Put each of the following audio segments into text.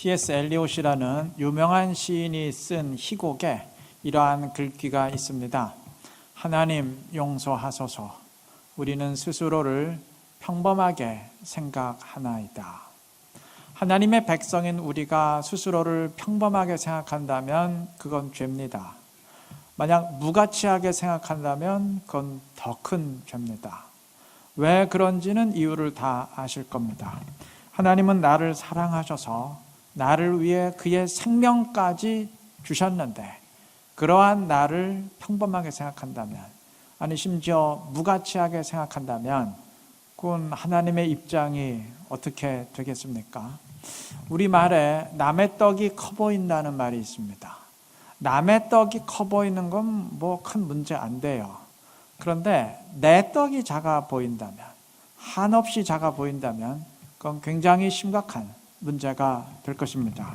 T.S. 엘리엇이라는 유명한 시인이 쓴 희곡에 이러한 글귀가 있습니다. 하나님 용서하소서. 우리는 스스로를 평범하게 생각하나이다. 하나님의 백성인 우리가 스스로를 평범하게 생각한다면 그건 죄입니다. 만약 무가치하게 생각한다면 그건 더 큰 죄입니다. 왜 그런지는 이유를 다 아실 겁니다. 하나님은 나를 사랑하셔서 나를 위해 그의 생명까지 주셨는데 그러한 나를 평범하게 생각한다면 아니 심지어 무가치하게 생각한다면 그건 하나님의 입장이 어떻게 되겠습니까? 우리 말에 남의 떡이 커 보인다는 말이 있습니다. 남의 떡이 커 보이는 건 뭐 큰 문제 안 돼요. 그런데 내 떡이 작아 보인다면, 한없이 작아 보인다면, 그건 굉장히 심각한 문제가 될 것입니다.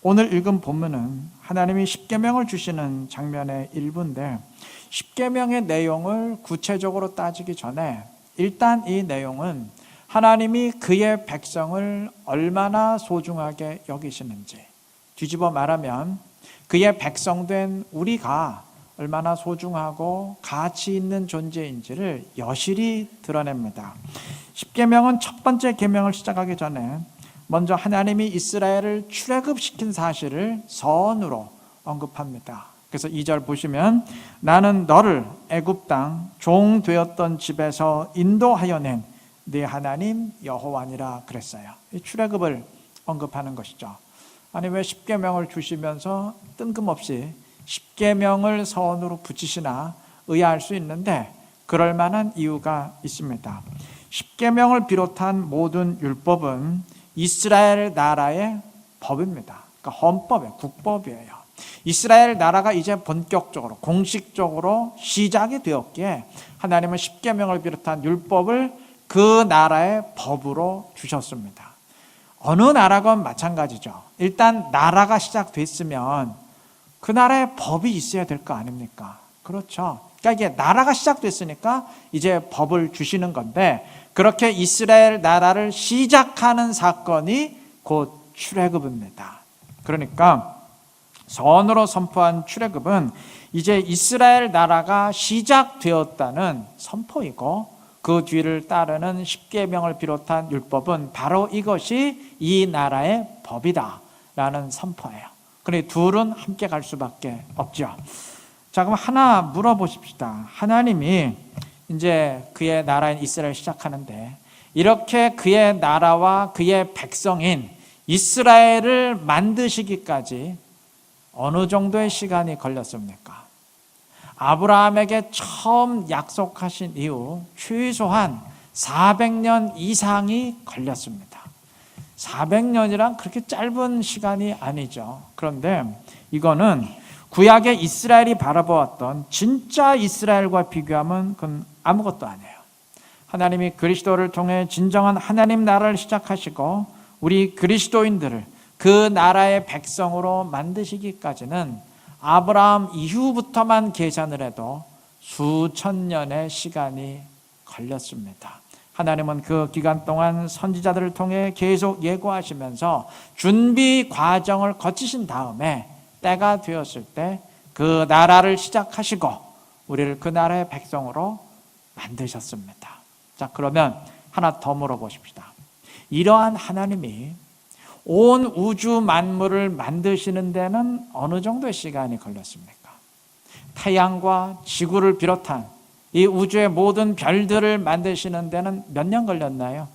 오늘 읽은 본문은 하나님이 십계명을 주시는 장면의 일부인데, 십계명의 내용을 구체적으로 따지기 전에 일단 이 내용은 하나님이 그의 백성을 얼마나 소중하게 여기시는지 뒤집어 말하면 그의 백성된 우리가 얼마나 소중하고 가치 있는 존재인지를 여실히 드러냅니다. 십계명은 첫 번째 계명을 시작하기 전에 먼저 하나님이 이스라엘을 출애굽시킨 사실을 선으로 언급합니다. 그래서 2절 보시면 나는 너를 애굽 땅 종 되었던 집에서 인도하여 낸 네 하나님 여호와니라 그랬어요. 이 출애굽을 언급하는 것이죠. 아니 왜 십계명을 주시면서 뜬금없이 십계명을 선으로 붙이시나 의아할 수 있는데 그럴 만한 이유가 있습니다. 십계명을 비롯한 모든 율법은 이스라엘 나라의 법입니다. 그러니까 헌법이에요. 국법이에요. 이스라엘 나라가 이제 본격적으로 공식적으로 시작이 되었기에 하나님은 십계명을 비롯한 율법을 그 나라의 법으로 주셨습니다. 어느 나라건 마찬가지죠. 일단 나라가 시작됐으면 그 나라의 법이 있어야 될 거 아닙니까? 그렇죠. 그러니까 이게 나라가 시작됐으니까 이제 법을 주시는 건데 그렇게 이스라엘 나라를 시작하는 사건이 곧 출애굽입니다. 그러니까 선으로 선포한 출애굽은 이제 이스라엘 나라가 시작되었다는 선포이고 그 뒤를 따르는 십계명을 비롯한 율법은 바로 이것이 이 나라의 법이다라는 선포예요. 그래 둘은 함께 갈 수밖에 없죠. 자 그럼 하나 물어보십시다. 하나님이 이제 그의 나라인 이스라엘 시작하는데 이렇게 그의 나라와 그의 백성인 이스라엘을 만드시기까지 어느 정도의 시간이 걸렸습니까? 아브라함에게 처음 약속하신 이후 최소한 400년 이상이 걸렸습니다. 400년이란 그렇게 짧은 시간이 아니죠. 그런데 이거는 구약의 이스라엘이 바라보았던 진짜 이스라엘과 비교하면 그건 아무것도 아니에요. 하나님이 그리스도를 통해 진정한 하나님 나라를 시작하시고 우리 그리스도인들을 그 나라의 백성으로 만드시기까지는 아브라함 이후부터만 계산을 해도 수천 년의 시간이 걸렸습니다. 하나님은 그 기간 동안 선지자들을 통해 계속 예고하시면서 준비 과정을 거치신 다음에 때가 되었을 때 그 나라를 시작하시고 우리를 그 나라의 백성으로 만드셨습니다. 자, 그러면 하나 더 물어보십시다. 이러한 하나님이 온 우주 만물을 만드시는 데는 어느 정도의 시간이 걸렸습니까? 태양과 지구를 비롯한 이 우주의 모든 별들을 만드시는 데는 몇 년 걸렸나요?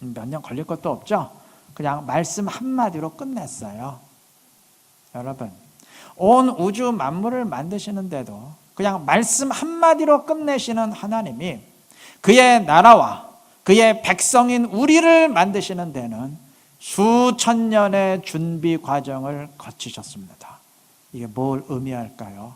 몇 년 걸릴 것도 없죠? 그냥 말씀 한마디로 끝냈어요. 여러분, 온 우주 만물을 만드시는데도 그냥 말씀 한마디로 끝내시는 하나님이 그의 나라와 그의 백성인 우리를 만드시는 데는 수천 년의 준비 과정을 거치셨습니다. 이게 뭘 의미할까요?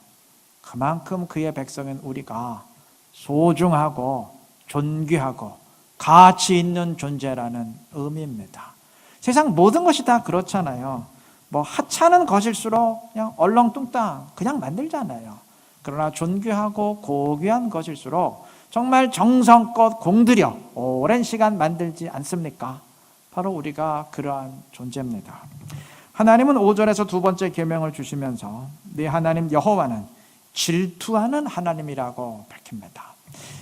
그만큼 그의 백성인 우리가 소중하고 존귀하고 가치 있는 존재라는 의미입니다. 세상 모든 것이 다 그렇잖아요. 뭐 하찮은 것일수록 그냥 얼렁뚱땅 그냥 만들잖아요. 그러나 존귀하고 고귀한 것일수록 정말 정성껏 공들여 오랜 시간 만들지 않습니까? 바로 우리가 그러한 존재입니다. 하나님은 5절에서 두 번째 계명을 주시면서 네 하나님 여호와는 질투하는 하나님이라고 밝힙니다.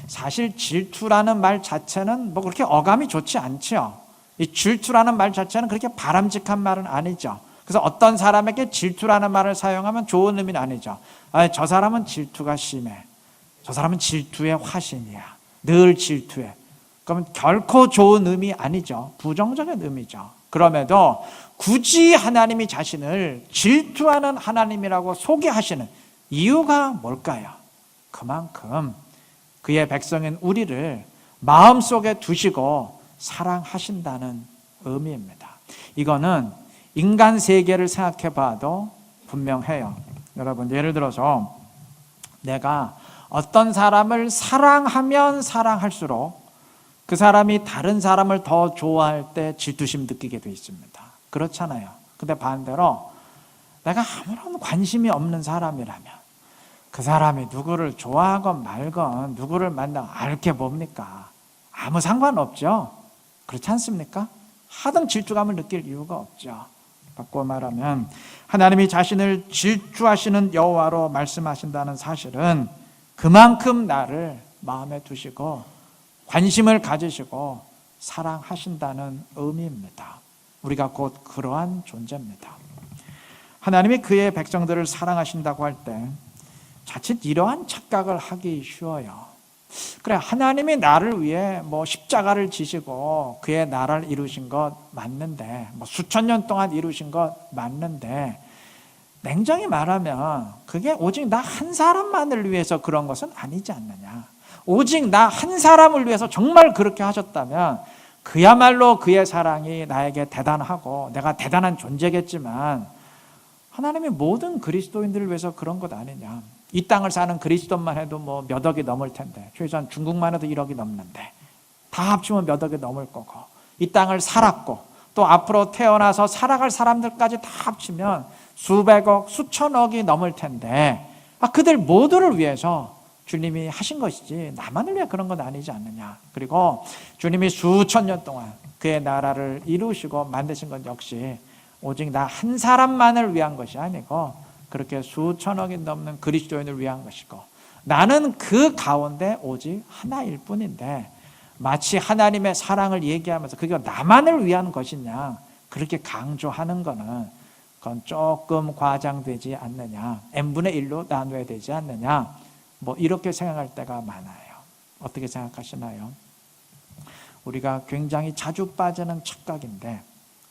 사실 질투라는 말 자체는 뭐 그렇게 어감이 좋지 않죠. 이 질투라는 말 자체는 그렇게 바람직한 말은 아니죠. 그래서 어떤 사람에게 질투라는 말을 사용하면 좋은 의미는 아니죠. 아, 저 사람은 질투가 심해. 저 사람은 질투의 화신이야. 늘 질투해. 그러면 결코 좋은 의미 아니죠. 부정적인 의미죠. 그럼에도 굳이 하나님이 자신을 질투하는 하나님이라고 소개하시는 이유가 뭘까요? 그만큼 그의 백성인 우리를 마음속에 두시고 사랑하신다는 의미입니다. 이거는 인간 세계를 생각해 봐도 분명해요. 여러분, 예를 들어서 내가 어떤 사람을 사랑하면 사랑할수록 그 사람이 다른 사람을 더 좋아할 때 질투심 느끼게 돼 있습니다. 그렇잖아요. 근데 반대로 내가 아무런 관심이 없는 사람이라면 그 사람이 누구를 좋아하건 말건 누구를 만나 알게 뭡니까? 아무 상관없죠. 그렇지 않습니까? 하등 질투감을 느낄 이유가 없죠. 바꿔 말하면 하나님이 자신을 질주하시는 여호와로 말씀하신다는 사실은 그만큼 나를 마음에 두시고 관심을 가지시고 사랑하신다는 의미입니다. 우리가 곧 그러한 존재입니다. 하나님이 그의 백성들을 사랑하신다고 할 때 자칫 이러한 착각을 하기 쉬워요. 그래 하나님이 나를 위해 뭐 십자가를 지시고 그의 나라를 이루신 것 맞는데 뭐 수천 년 동안 이루신 것 맞는데 냉정히 말하면 그게 오직 나 한 사람만을 위해서 그런 것은 아니지 않느냐. 오직 나 한 사람을 위해서 정말 그렇게 하셨다면 그야말로 그의 사랑이 나에게 대단하고 내가 대단한 존재겠지만 하나님이 모든 그리스도인들을 위해서 그런 것 아니냐. 이 땅을 사는 그리스도만 해도 뭐 몇 억이 넘을 텐데 최소한 중국만 해도 1억이 넘는데 다 합치면 몇 억이 넘을 거고 이 땅을 살았고 또 앞으로 태어나서 살아갈 사람들까지 다 합치면 수백억, 수천억이 넘을 텐데 아, 그들 모두를 위해서 주님이 하신 것이지 나만을 위해 그런 건 아니지 않느냐. 그리고 주님이 수천 년 동안 그의 나라를 이루시고 만드신 건 역시 오직 나 한 사람만을 위한 것이 아니고 그렇게 수천억이 넘는 그리스도인을 위한 것이고 나는 그 가운데 오직 하나일 뿐인데 마치 하나님의 사랑을 얘기하면서 그게 나만을 위한 것이냐 그렇게 강조하는 거는 그건 조금 과장되지 않느냐 n분의 1로 나눠야 되지 않느냐 뭐 이렇게 생각할 때가 많아요. 어떻게 생각하시나요? 우리가 굉장히 자주 빠지는 착각인데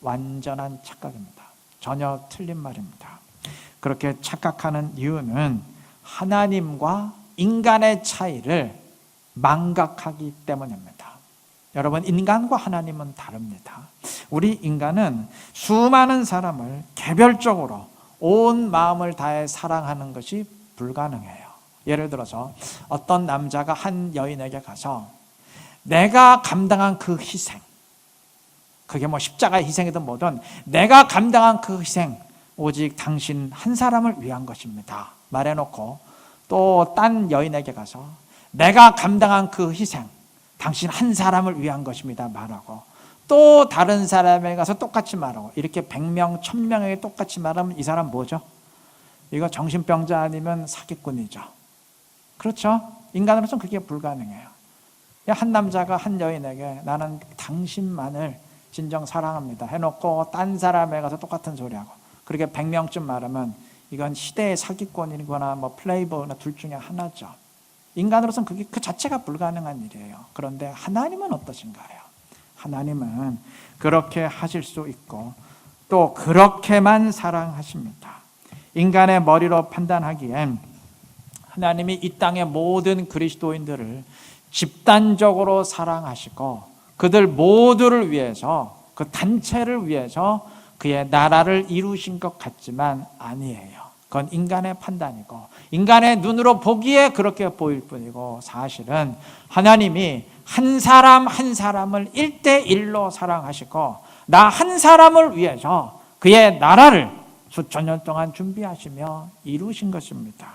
완전한 착각입니다. 전혀 틀린 말입니다 그렇게 착각하는 이유는 하나님과 인간의 차이를 망각하기 때문입니다. 여러분, 인간과 하나님은 다릅니다. 우리 인간은 수많은 사람을 개별적으로 온 마음을 다해 사랑하는 것이 불가능해요. 예를 들어서 어떤 남자가 한 여인에게 가서 내가 감당한 그 희생, 그게 뭐 십자가의 희생이든 뭐든 내가 감당한 그 희생, 오직 당신 한 사람을 위한 것입니다. 말해놓고 또 딴 여인에게 가서 내가 감당한 그 희생, 당신 한 사람을 위한 것입니다. 말하고 또 다른 사람에게 가서 똑같이 말하고 이렇게 100명, 1000명에게 똑같이 말하면 이 사람 뭐죠? 이거 정신병자 아니면 사기꾼이죠. 그렇죠? 인간으로서는 그게 불가능해요. 한 남자가 한 여인에게 나는 당신만을 진정 사랑합니다. 해놓고 딴 사람에 가서 똑같은 소리하고 그렇게 100명쯤 말하면 이건 시대의 사기꾼이거나 뭐 플레이버나 둘 중에 하나죠. 인간으로서는 그게 그 자체가 불가능한 일이에요. 그런데 하나님은 어떠신가요? 하나님은 그렇게 하실 수 있고 또 그렇게만 사랑하십니다. 인간의 머리로 판단하기엔 하나님이 이 땅의 모든 그리스도인들을 집단적으로 사랑하시고 그들 모두를 위해서 그 단체를 위해서 그의 나라를 이루신 것 같지만 아니에요. 그건 인간의 판단이고 인간의 눈으로 보기에 그렇게 보일 뿐이고 사실은 하나님이 한 사람 한 사람을 일대일로 사랑하시고 나 한 사람을 위해서 그의 나라를 수천 년 동안 준비하시며 이루신 것입니다.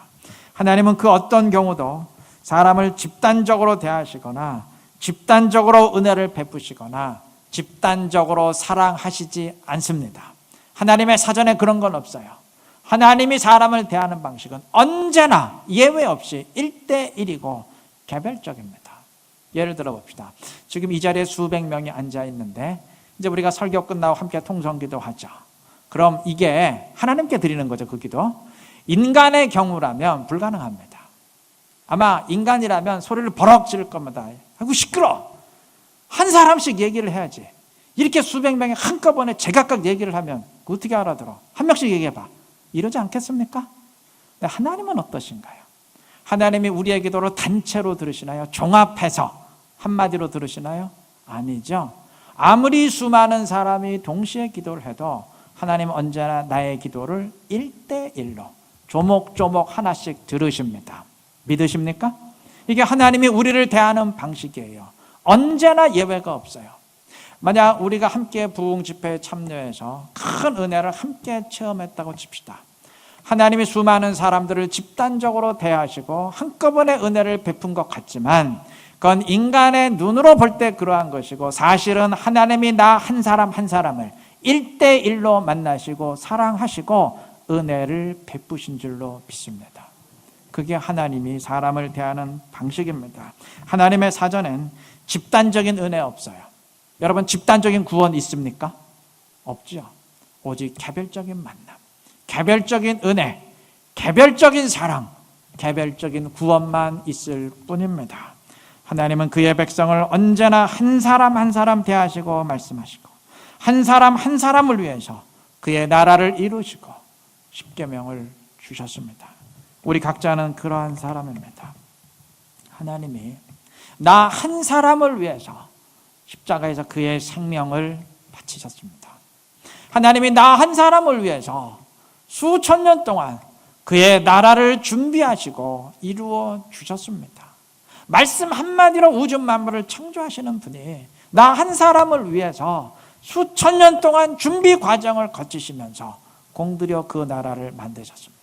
하나님은 그 어떤 경우도 사람을 집단적으로 대하시거나 집단적으로 은혜를 베푸시거나 집단적으로 사랑하시지 않습니다. 하나님의 사전에 그런 건 없어요. 하나님이 사람을 대하는 방식은 언제나 예외 없이 1대1이고 개별적입니다. 예를 들어 봅시다. 지금 이 자리에 수백 명이 앉아 있는데 이제 우리가 설교 끝나고 함께 통성기도 하죠. 그럼 이게 하나님께 드리는 거죠, 그 기도. 인간의 경우라면 불가능합니다. 아마 인간이라면 소리를 버럭 지를 겁니다. 아이고 시끄러. 한 사람씩 얘기를 해야지. 이렇게 수백 명이 한꺼번에 제각각 얘기를 하면 어떻게 알아들어? 한 명씩 얘기해봐. 이러지 않겠습니까? 하나님은 어떠신가요? 하나님이 우리의 기도를 단체로 들으시나요? 종합해서 한마디로 들으시나요? 아니죠. 아무리 수많은 사람이 동시에 기도를 해도 하나님 언제나 나의 기도를 1대1로 조목조목 하나씩 들으십니다. 믿으십니까? 이게 하나님이 우리를 대하는 방식이에요. 언제나 예외가 없어요. 만약 우리가 함께 부흥 집회에 참여해서 큰 은혜를 함께 체험했다고 칩시다. 하나님이 수많은 사람들을 집단적으로 대하시고 한꺼번에 은혜를 베푼 것 같지만 그건 인간의 눈으로 볼 때 그러한 것이고 사실은 하나님이 나 한 사람 한 사람을 1대1로 만나시고 사랑하시고 은혜를 베푸신 줄로 믿습니다. 그게 하나님이 사람을 대하는 방식입니다. 하나님의 사전엔 집단적인 은혜 없어요. 여러분 집단적인 구원 있습니까? 없죠. 오직 개별적인 만남, 개별적인 은혜, 개별적인 사랑, 개별적인 구원만 있을 뿐입니다. 하나님은 그의 백성을 언제나 한 사람 한 사람 대하시고 말씀하시고 한 사람 한 사람을 위해서 그의 나라를 이루시고 십계명을 주셨습니다. 우리 각자는 그러한 사람입니다. 하나님이 나 한 사람을 위해서 십자가에서 그의 생명을 바치셨습니다. 하나님이 나 한 사람을 위해서 수천 년 동안 그의 나라를 준비하시고 이루어 주셨습니다. 말씀 한마디로 우주 만물을 창조하시는 분이 나 한 사람을 위해서 수천 년 동안 준비 과정을 거치시면서 공들여 그 나라를 만드셨습니다.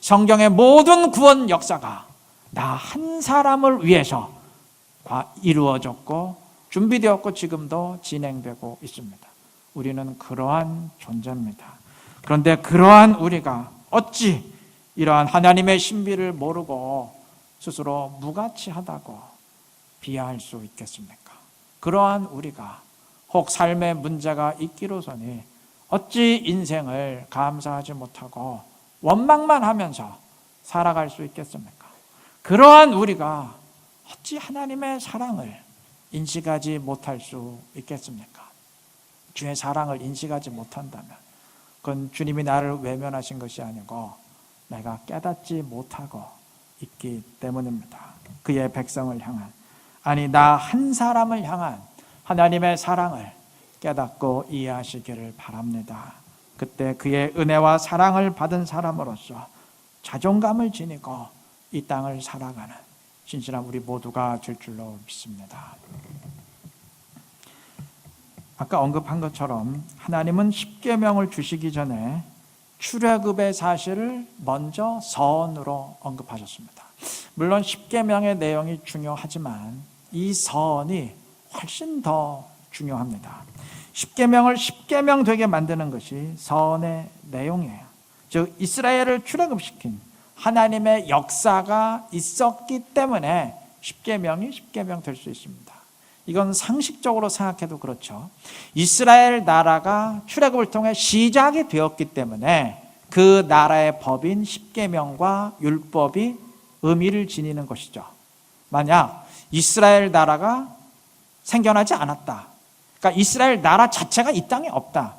성경의 모든 구원 역사가 나 한 사람을 위해서 이루어졌고 준비되었고 지금도 진행되고 있습니다. 우리는 그러한 존재입니다. 그런데 그러한 우리가 어찌 이러한 하나님의 신비를 모르고 스스로 무가치하다고 비하할 수 있겠습니까? 그러한 우리가 혹 삶의 문제가 있기로서니 어찌 인생을 감사하지 못하고 원망만 하면서 살아갈 수 있겠습니까? 그러한 우리가 어찌 하나님의 사랑을 인식하지 못할 수 있겠습니까? 주의 사랑을 인식하지 못한다면 그건 주님이 나를 외면하신 것이 아니고 내가 깨닫지 못하고 있기 때문입니다. 그의 백성을 향한 아니 나 한 사람을 향한 하나님의 사랑을 깨닫고 이해하시기를 바랍니다. 그때 그의 은혜와 사랑을 받은 사람으로서 자존감을 지니고 이 땅을 살아가는 신실한 우리 모두가 될 줄로 믿습니다. 아까 언급한 것처럼 하나님은 십계명을 주시기 전에 출애굽의 사실을 먼저 서언으로 언급하셨습니다. 물론 십계명의 내용이 중요하지만 이 서언이 훨씬 더 중요합니다. 십계명을 십계명 되게 만드는 것이 서언의 내용이에요. 즉 이스라엘을 출애굽시킨 하나님의 역사가 있었기 때문에 십계명이 십계명 될 수 있습니다. 이건 상식적으로 생각해도 그렇죠. 이스라엘 나라가 출애굽을 통해 시작이 되었기 때문에 그 나라의 법인 십계명과 율법이 의미를 지니는 것이죠. 만약 이스라엘 나라가 생겨나지 않았다. 그러니까 이스라엘 나라 자체가 이 땅에 없다.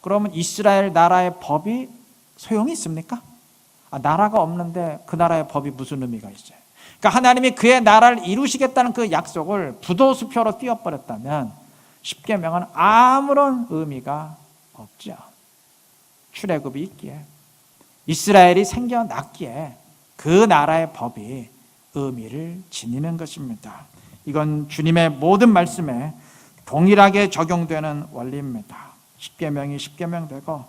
그러면 이스라엘 나라의 법이 소용이 있습니까? 아, 나라가 없는데 그 나라의 법이 무슨 의미가 있어요? 그러니까 하나님이 그의 나라를 이루시겠다는 그 약속을 부도수표로 띄워버렸다면 십계명은 아무런 의미가 없죠. 출애굽이 있기에 이스라엘이 생겨났기에 그 나라의 법이 의미를 지니는 것입니다. 이건 주님의 모든 말씀에 동일하게 적용되는 원리입니다. 십계명이 십계명 되고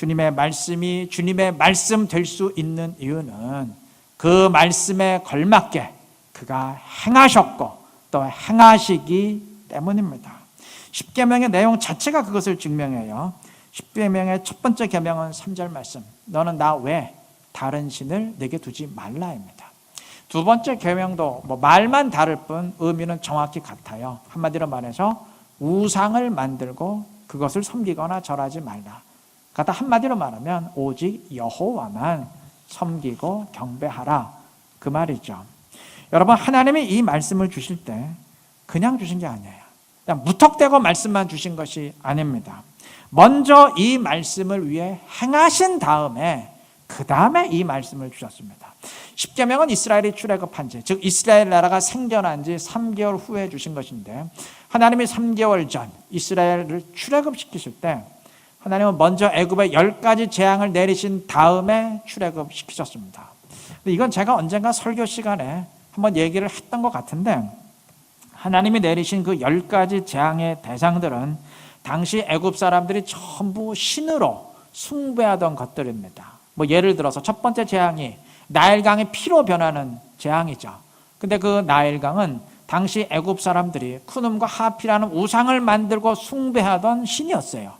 주님의 말씀이 주님의 말씀 될 수 있는 이유는 그 말씀에 걸맞게 그가 행하셨고 또 행하시기 때문입니다. 십계명의 내용 자체가 그것을 증명해요. 십계명의 첫 번째 계명은 3절 말씀. 너는 나 외 다른 신을 내게 두지 말라입니다. 두 번째 계명도 뭐 말만 다를 뿐 의미는 정확히 같아요. 한마디로 말해서 우상을 만들고 그것을 섬기거나 절하지 말라. 갖다 한마디로 말하면 오직 여호와만 섬기고 경배하라. 그 말이죠. 여러분 하나님이 이 말씀을 주실 때 그냥 주신 게 아니에요. 그냥 무턱대고 말씀만 주신 것이 아닙니다. 먼저 이 말씀을 위해 행하신 다음에 그 다음에 이 말씀을 주셨습니다. 십계명은 이스라엘이 출애굽한 지, 즉 이스라엘 나라가 생겨난 지 3개월 후에 주신 것인데 하나님이 3개월 전 이스라엘을 출애굽시키실 때 하나님은 먼저 애굽에 열 가지 재앙을 내리신 다음에 출애굽 시키셨습니다. 이건 제가 언젠가 설교 시간에 한번 얘기를 했던 것 같은데 하나님이 내리신 그 열 가지 재앙의 대상들은 당시 애굽 사람들이 전부 신으로 숭배하던 것들입니다. 뭐 예를 들어서 첫 번째 재앙이 나일강이 피로 변하는 재앙이죠. 근데 그 나일강은 당시 애굽 사람들이 쿠눔과 하피라는 우상을 만들고 숭배하던 신이었어요.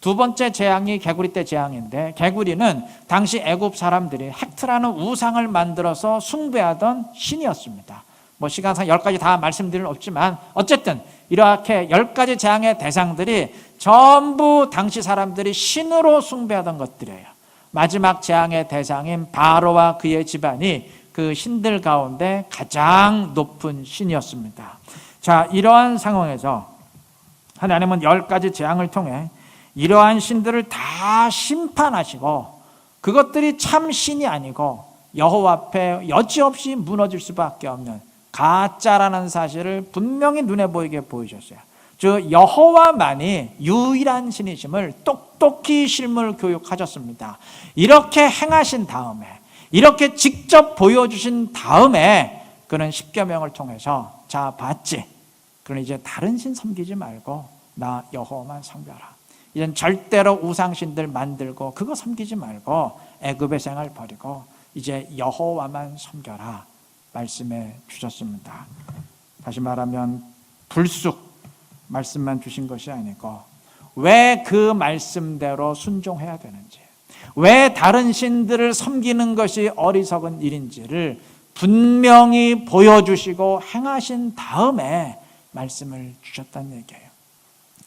두 번째 재앙이 개구리 때 재앙인데 개구리는 당시 애굽 사람들이 헥트라는 우상을 만들어서 숭배하던 신이었습니다. 뭐 시간상 열 가지 다 말씀드릴 없지만 어쨌든 이렇게 열 가지 재앙의 대상들이 전부 당시 사람들이 신으로 숭배하던 것들이에요. 마지막 재앙의 대상인 바로와 그의 집안이 그 신들 가운데 가장 높은 신이었습니다. 자, 이러한 상황에서 하나님은 열 가지 재앙을 통해 이러한 신들을 다 심판하시고 그것들이 참 신이 아니고 여호와 앞에 여지없이 무너질 수밖에 없는 가짜라는 사실을 분명히 눈에 보이게 보이셨어요. 즉 여호와만이 유일한 신이심을 똑똑히 실물 교육하셨습니다. 이렇게 행하신 다음에 이렇게 직접 보여주신 다음에 그는 십계명을 통해서 자 봤지. 그럼 이제 다른 신 섬기지 말고 나 여호와만 섬겨라. 이젠 절대로 우상신들 만들고 그거 섬기지 말고 애굽의 생활 버리고 이제 여호와만 섬겨라 말씀해 주셨습니다. 다시 말하면 불쑥 말씀만 주신 것이 아니고 왜 그 말씀대로 순종해야 되는지 왜 다른 신들을 섬기는 것이 어리석은 일인지를 분명히 보여주시고 행하신 다음에 말씀을 주셨다는 얘기예요.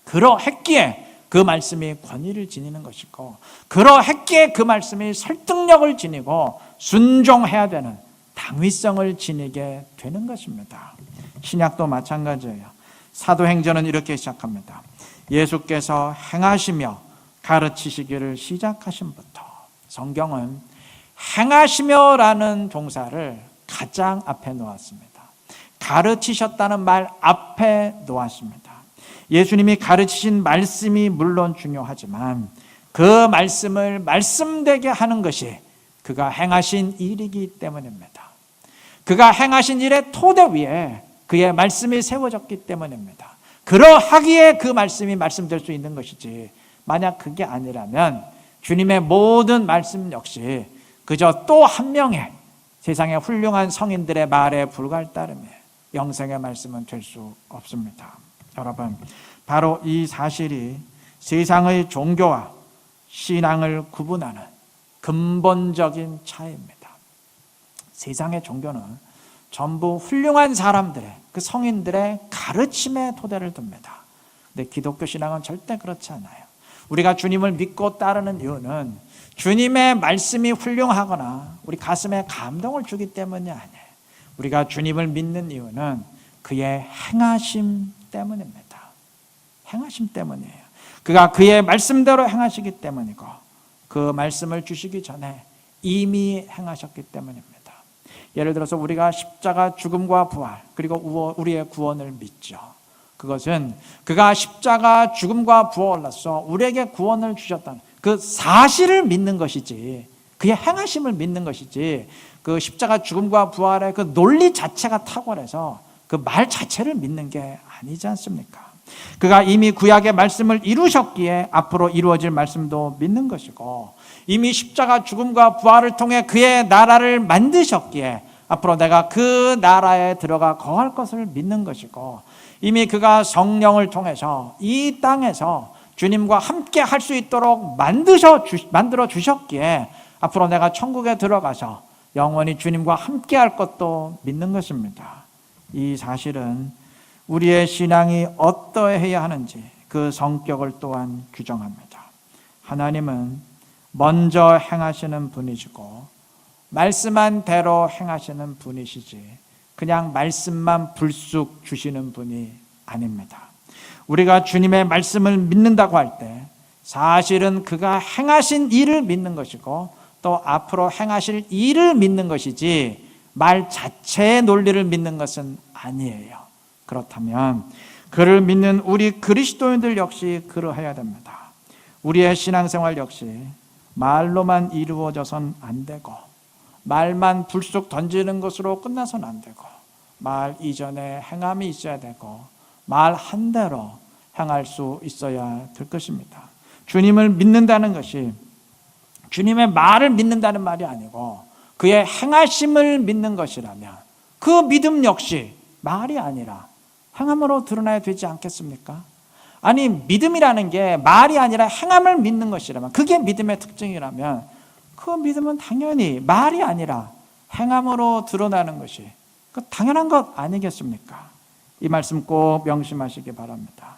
그러했기에 그 말씀이 권위를 지니는 것이고 그러했기에 그 말씀이 설득력을 지니고 순종해야 되는 당위성을 지니게 되는 것입니다. 신약도 마찬가지예요. 사도행전은 이렇게 시작합니다. 예수께서 행하시며 가르치시기를 시작하신부터 성경은 행하시며라는 동사를 가장 앞에 놓았습니다. 가르치셨다는 말 앞에 놓았습니다. 예수님이 가르치신 말씀이 물론 중요하지만 그 말씀을 말씀되게 하는 것이 그가 행하신 일이기 때문입니다. 그가 행하신 일의 토대 위에 그의 말씀이 세워졌기 때문입니다. 그러하기에 그 말씀이 말씀될 수 있는 것이지 만약 그게 아니라면 주님의 모든 말씀 역시 그저 또 한 명의 세상의 훌륭한 성인들의 말에 불과할 따름에 영생의 말씀은 될 수 없습니다. 여러분, 바로 이 사실이 세상의 종교와 신앙을 구분하는 근본적인 차이입니다. 세상의 종교는 전부 훌륭한 사람들의 그 성인들의 가르침에 토대를 둡니다. 근데 기독교 신앙은 절대 그렇지 않아요. 우리가 주님을 믿고 따르는 이유는 주님의 말씀이 훌륭하거나 우리 가슴에 감동을 주기 때문이 아니에요. 우리가 주님을 믿는 이유는 그의 행하심 때문입니다. 행하심 때문이에요. 그가 그의 말씀대로 행하시기 때문이고 그 말씀을 주시기 전에 이미 행하셨기 때문입니다. 예를 들어서 우리가 십자가 죽음과 부활 그리고 우리의 구원을 믿죠. 그것은 그가 십자가 죽음과 부활로서 우리에게 구원을 주셨던 그 사실을 믿는 것이지 그의 행하심을 믿는 것이지 그 십자가 죽음과 부활의 그 논리 자체가 탁월해서 그 말 자체를 믿는 게 아니지 않습니까? 그가 이미 구약의 말씀을 이루셨기에 앞으로 이루어질 말씀도 믿는 것이고 이미 십자가 죽음과 부활을 통해 그의 나라를 만드셨기에 앞으로 내가 그 나라에 들어가 거할 것을 믿는 것이고 이미 그가 성령을 통해서 이 땅에서 주님과 함께 할 수 있도록 만드셔 주, 만들어 주셨기에 앞으로 내가 천국에 들어가서 영원히 주님과 함께 할 것도 믿는 것입니다. 이 사실은 우리의 신앙이 어떠해야 하는지 그 성격을 또한 규정합니다. 하나님은 먼저 행하시는 분이시고 말씀한 대로 행하시는 분이시지 그냥 말씀만 불쑥 주시는 분이 아닙니다. 우리가 주님의 말씀을 믿는다고 할 때 사실은 그가 행하신 일을 믿는 것이고 또 앞으로 행하실 일을 믿는 것이지 말 자체의 논리를 믿는 것은 아니에요. 그렇다면 그를 믿는 우리 그리스도인들 역시 그러해야 됩니다. 우리의 신앙생활 역시 말로만 이루어져선 안 되고 말만 불쑥 던지는 것으로 끝나선 안 되고 말 이전에 행함이 있어야 되고 말 한 대로 행할 수 있어야 될 것입니다. 주님을 믿는다는 것이 주님의 말을 믿는다는 말이 아니고 그의 행하심을 믿는 것이라면 그 믿음 역시 말이 아니라 행함으로 드러나야 되지 않겠습니까? 아니 믿음이라는 게 말이 아니라 행함을 믿는 것이라면 그게 믿음의 특징이라면 그 믿음은 당연히 말이 아니라 행함으로 드러나는 것이 그 당연한 것 아니겠습니까? 이 말씀 꼭 명심하시기 바랍니다.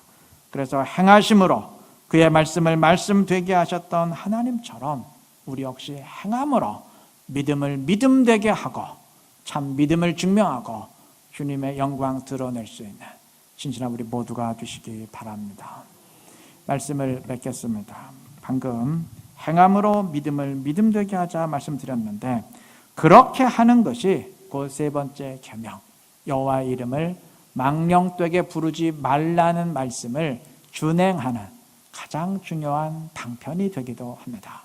그래서 행하심으로 그의 말씀을 말씀되게 하셨던 하나님처럼 우리 역시 행함으로 믿음을 믿음되게 하고 참 믿음을 증명하고 주님의 영광 드러낼 수 있는 신실한 우리 모두가 되시기 바랍니다. 말씀을 맺겠습니다. 방금 행함으로 믿음을 믿음되게 하자 말씀드렸는데 그렇게 하는 것이 그 세 번째 계명 여호와 이름을 망령되게 부르지 말라는 말씀을 준행하는 가장 중요한 방편이 되기도 합니다.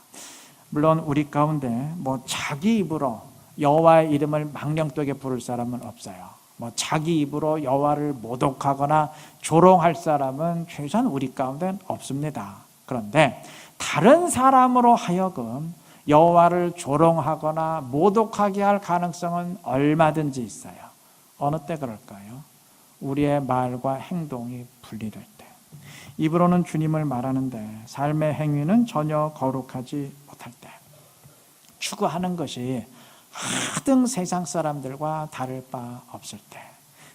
물론 우리 가운데 뭐 자기 입으로 여호와의 이름을 망령되게 부를 사람은 없어요. 뭐 자기 입으로 여호와를 모독하거나 조롱할 사람은 최소한 우리 가운데 없습니다. 그런데 다른 사람으로 하여금 여호와를 조롱하거나 모독하게 할 가능성은 얼마든지 있어요. 어느 때 그럴까요? 우리의 말과 행동이 분리될 때. 입으로는 주님을 말하는데 삶의 행위는 전혀 거룩하지 못할 때. 추구하는 것이 하등 세상 사람들과 다를 바 없을 때.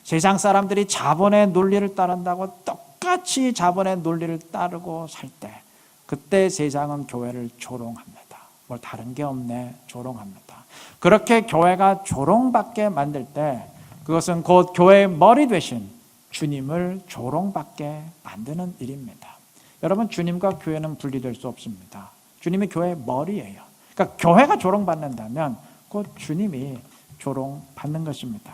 세상 사람들이 자본의 논리를 따른다고 똑같이 자본의 논리를 따르고 살 때. 그때 세상은 교회를 조롱합니다. 뭘 다른 게 없네. 조롱합니다. 그렇게 교회가 조롱받게 만들 때 그것은 곧 교회의 머리 되신 주님을 조롱받게 만드는 일입니다. 여러분 주님과 교회는 분리될 수 없습니다. 주님이 교회의 머리예요. 그러니까 교회가 조롱받는다면 곧 주님이 조롱받는 것입니다.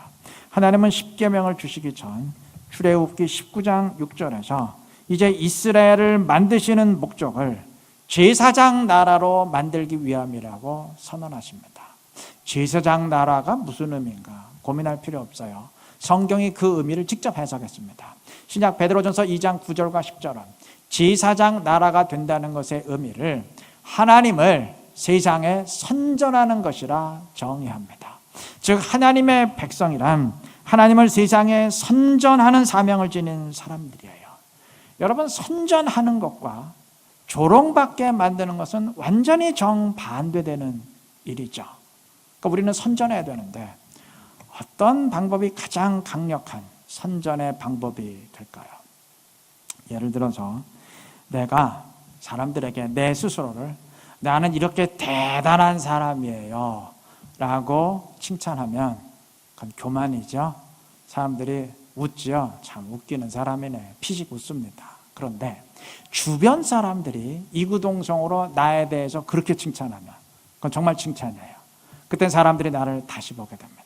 하나님은 십계명을 주시기 전 출애굽기 19장 6절에서 이제 이스라엘을 만드시는 목적을 제사장 나라로 만들기 위함이라고 선언하십니다. 제사장 나라가 무슨 의미인가 고민할 필요 없어요. 성경이 그 의미를 직접 해석했습니다. 신약 베드로전서 2장 9절과 10절은 제사장 나라가 된다는 것의 의미를 하나님을 세상에 선전하는 것이라 정의합니다. 즉 하나님의 백성이란 하나님을 세상에 선전하는 사명을 지닌 사람들이에요. 여러분 선전하는 것과 조롱받게 만드는 것은 완전히 정반대되는 일이죠. 그러니까 우리는 선전해야 되는데 어떤 방법이 가장 강력한 선전의 방법이 될까요? 예를 들어서 내가 사람들에게 내 스스로를 나는 이렇게 대단한 사람이에요. 라고 칭찬하면 그건 교만이죠. 사람들이 웃지요. 참 웃기는 사람이네. 피식 웃습니다. 그런데 주변 사람들이 이구동성으로 나에 대해서 그렇게 칭찬하면 그건 정말 칭찬이에요. 그때 사람들이 나를 다시 보게 됩니다.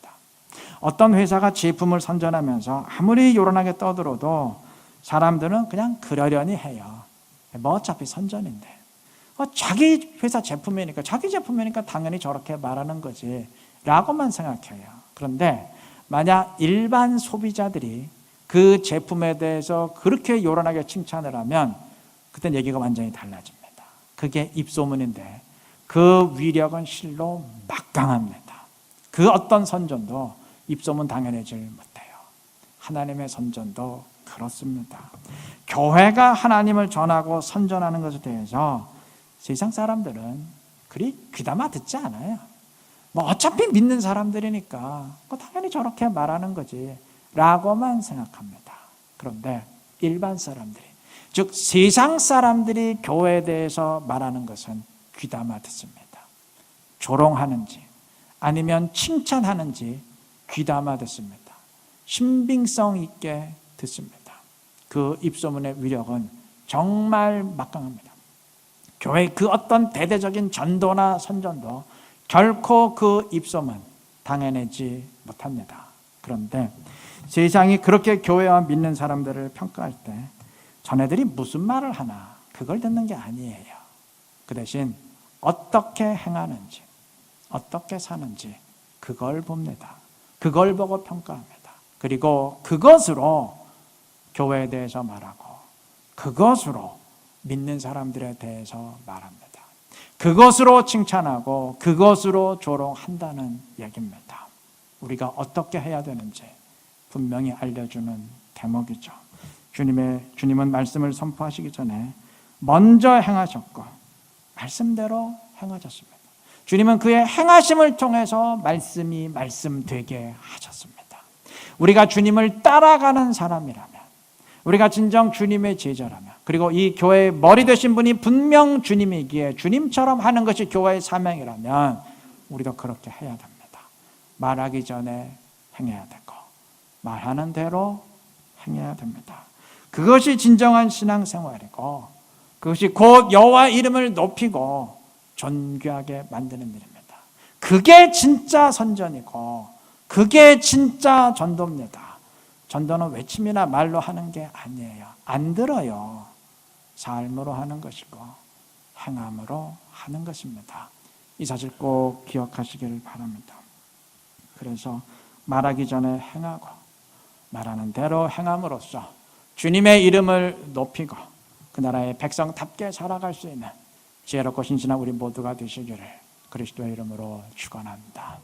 어떤 회사가 제품을 선전하면서 아무리 요란하게 떠들어도 사람들은 그냥 그러려니 해요. 뭐 어차피 선전인데. 어, 자기 회사 제품이니까, 자기 제품이니까 당연히 저렇게 말하는 거지. 라고만 생각해요. 그런데 만약 일반 소비자들이 그 제품에 대해서 그렇게 요란하게 칭찬을 하면 그때 얘기가 완전히 달라집니다. 그게 입소문인데 그 위력은 실로 막강합니다. 그 어떤 선전도 입소문 당연해질 못해요. 하나님의 선전도 그렇습니다. 교회가 하나님을 전하고 선전하는 것에 대해서 세상 사람들은 그리 귀담아 듣지 않아요. 뭐 어차피 믿는 사람들이니까 뭐 당연히 저렇게 말하는 거지 라고만 생각합니다. 그런데 일반 사람들이 즉 세상 사람들이 교회에 대해서 말하는 것은 귀담아 듣습니다. 조롱하는지 아니면 칭찬하는지 귀담아 듣습니다. 신빙성 있게 듣습니다. 그 입소문의 위력은 정말 막강합니다. 교회 그 어떤 대대적인 전도나 선전도 결코 그 입소문 당해내지 못합니다. 그런데 세상이 그렇게 교회와 믿는 사람들을 평가할 때 전애들이 무슨 말을 하나 그걸 듣는 게 아니에요. 그 대신 어떻게 행하는지 어떻게 사는지 그걸 봅니다. 그걸 보고 평가합니다. 그리고 그것으로 교회에 대해서 말하고 그것으로 믿는 사람들에 대해서 말합니다. 그것으로 칭찬하고 그것으로 조롱한다는 얘기입니다. 우리가 어떻게 해야 되는지 분명히 알려주는 대목이죠. 주님의 주님은 말씀을 선포하시기 전에 먼저 행하셨고 말씀대로 행하셨습니다. 주님은 그의 행하심을 통해서 말씀이 말씀되게 하셨습니다. 우리가 주님을 따라가는 사람이라면, 우리가 진정 주님의 제자라면, 그리고 이 교회의 머리 되신 분이 분명 주님이기에 주님처럼 하는 것이 교회의 사명이라면, 우리도 그렇게 해야 됩니다. 말하기 전에 행해야 되고, 말하는 대로 행해야 됩니다. 그것이 진정한 신앙생활이고, 그것이 곧 여호와 이름을 높이고 존귀하게 만드는 일입니다. 그게 진짜 선전이고 그게 진짜 전도입니다. 전도는 외침이나 말로 하는 게 아니에요. 안 들어요. 삶으로 하는 것이고 행함으로 하는 것입니다. 이 사실 꼭 기억하시길 바랍니다. 그래서 말하기 전에 행하고 말하는 대로 행함으로써 주님의 이름을 높이고 그 나라의 백성답게 살아갈 수 있는 지혜롭고 신신한 우리 모두가 되시기를 그리스도의 이름으로 축원합니다.